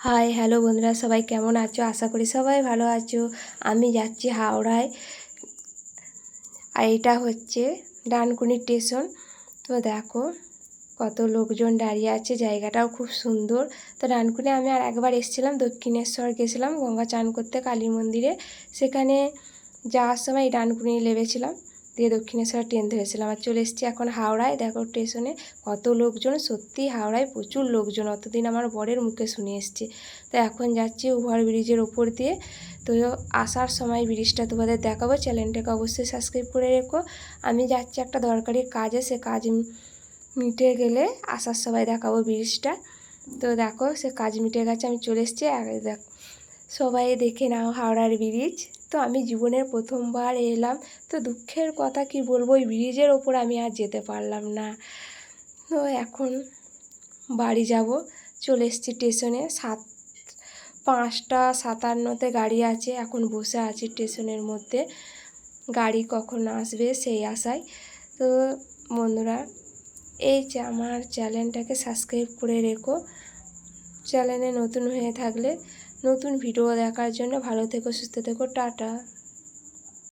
High, hello বন্ধুরা, সবাই কেমন আছো? আশা করি সবাই ভালো আছো। আমি যাচ্ছি হাওড়ায়। আর এটা হচ্ছে ডানকুনি স্টেশন। তো দেখো, কত লোকজন দাঁড়িয়ে আছে, জায়গাটাও খুব সুন্দর। তো ডানকুনি আমি আর একবার এসেছিলাম, দক্ষিণেশ্বর গেছিলাম গঙ্গা চান করতে কালী মন্দিরে সেখানে যাওয়ার সময় ডানকুনি নেমেছিলাম। দিয়ে দক্ষিণেশ্বর ট্রেন ধরেছিলাম আর চলে এসেছি এখন হাওড়ায়। দেখো স্টেশনে কত লোকজন, সত্যি হাওড়ায় প্রচুর লোকজন। অতদিন আমার বরের মুখে শুনে এসেছি। তো এখন যাচ্ছি ওভার ব্রিজের ওপর দিয়ে। তো আসার সময় ব্রিজটা তোমাদের দেখাবো। চ্যানেলটাকে অবশ্যই সাবস্ক্রাইব করে রেখো। আমি যাচ্ছি একটা দরকারি কাজে, সে কাজ মিটে গেলে আসার সময় দেখাবো ব্রিজটা। তো দেখো সে কাজ মিটে গেছে, আমি চলে এসেছি। সবাই দেখে নাও হাওড়ার ব্রিজ। তো আমি জীবনের প্রথমবার এলাম। তো দুঃখের কথা কি বলব? ওই ব্রিজের ওপর আমি আর যেতে পারলাম না। তো এখন বাড়ি যাব। চলে এসেছি স্টেশনে। সাত, পাঁচটা সাতান্নতে গাড়ি আছে। এখন বসে আছি স্টেশনের মধ্যে। গাড়ি কখন আসবে সেই আশায়। তো বন্ধুরা, এই যে আমার চ্যানেলটাকে সাবস্ক্রাইব করে রেখো। চ্যানেলে নতুন হয়ে থাকলে নতুন ভিডিও দেখার জন্য ভালো থেকো সুস্থ থেকো টাটা